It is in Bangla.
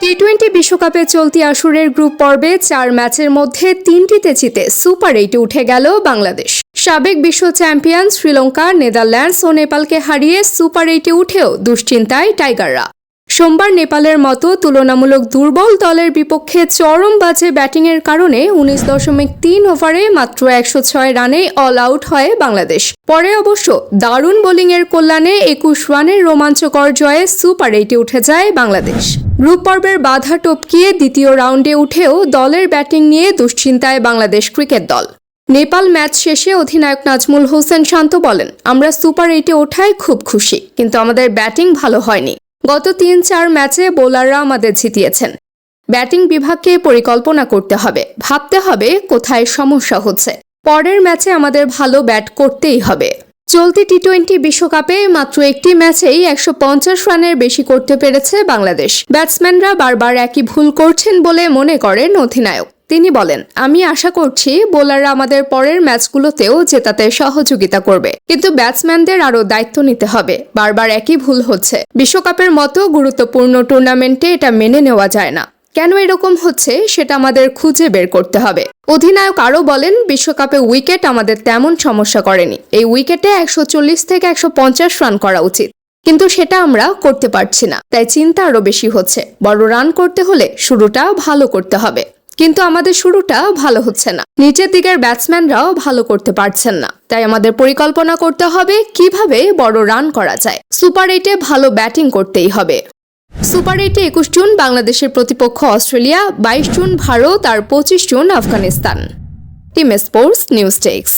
টি টোয়েন্টি বিশ্বকাপে চলতি আসরের গ্রুপ পর্বে চার ম্যাচের মধ্যে তিনটিতে জিতে সুপার এইটে উঠে গেল বাংলাদেশ। সাবেক বিশ্ব চ্যাম্পিয়ন শ্রীলঙ্কা নেদারল্যান্ডস ও নেপালকে হারিয়ে সুপার এইটে উঠেও দুশ্চিন্তায় টাইগাররা। সোমবার নেপালের মতো তুলনামূলক দুর্বল দলের বিপক্ষে চরম বাজে ব্যাটিংয়ের কারণে উনিশ দশমিক তিন ওভারে মাত্র একশো ছয় রানে অল আউট হয় বাংলাদেশ। পরে অবশ্য দারুণ বোলিংয়ের কল্যাণে একুশ রানের রোমাঞ্চকর জয়ে সুপার এইটে উঠে যায় বাংলাদেশ। গ্রুপ পর্বের বাধা টপকিয়ে দ্বিতীয় রাউন্ডে উঠেও দলের ব্যাটিং নিয়ে দুশ্চিন্তায় বাংলাদেশ ক্রিকেট দল। নেপাল ম্যাচ শেষে অধিনায়ক নাজমুল হোসেন শান্ত বলেন, আমরা সুপার এইটে ওঠায় খুব খুশি, কিন্তু আমাদের ব্যাটিং ভালো হয়নি। গত তিন চার ম্যাচে বোলাররা আমাদের জিতিয়েছেন। ব্যাটিং বিভাগকে পরিকল্পনা করতে হবে। ভাবতে হবে কোথায় সমস্যা হচ্ছে। পরের ম্যাচে আমাদের ভালো ব্যাট করতেই হবে। চলতি টি টোয়েন্টি বিশ্বকাপে মাত্র একটি ম্যাচেই একশো পঞ্চাশ রানের বেশি করতে পেরেছে বাংলাদেশ। ব্যাটসম্যানরা বারবার একই ভুল করছেন বলে মনে করেন অধিনায়ক। তিনি বলেন, আমি আশা করছি বোলাররা আমাদের পরের ম্যাচগুলোতেও জেতাতে সহযোগিতা করবে। কিন্তু ব্যাটসম্যানদের আরও দায়িত্ব নিতে হবে। বারবার একই ভুল হচ্ছে। বিশ্বকাপের মতো গুরুত্বপূর্ণ টুর্নামেন্টে এটা মেনে নেওয়া যায় না। কেন এরকম হচ্ছে সেটা আমাদের খুঁজে বের করতে হবে। অধিনায়ক আরও বলেন, বিশ্বকাপে উইকেট আমাদের তেমন সমস্যা করেনি। এই উইকেটে একশো চল্লিশ থেকে একশো পঞ্চাশ রান করা উচিত। কিন্তু সেটা আমরা করতে পারছি না, তাই চিন্তা আরও বেশি হচ্ছে। বড় রান করতে হলে শুরুটা ভালো করতে হবে। কিন্তু আমাদের শুরুটা ভালো হচ্ছে না। নিচের দিকের ব্যাটসম্যানরাও ভালো করতে পারছেন না। তাই আমাদের পরিকল্পনা করতে হবে কীভাবে বড় রান করা যায়। সুপার এইটে ভালো ব্যাটিং করতেই হবে। সুপার এইটে একুশ জুন বাংলাদেশের প্রতিপক্ষ অস্ট্রেলিয়া, বাইশ জুন ভারত আর পঁচিশ June Afghanistan. Team sports news text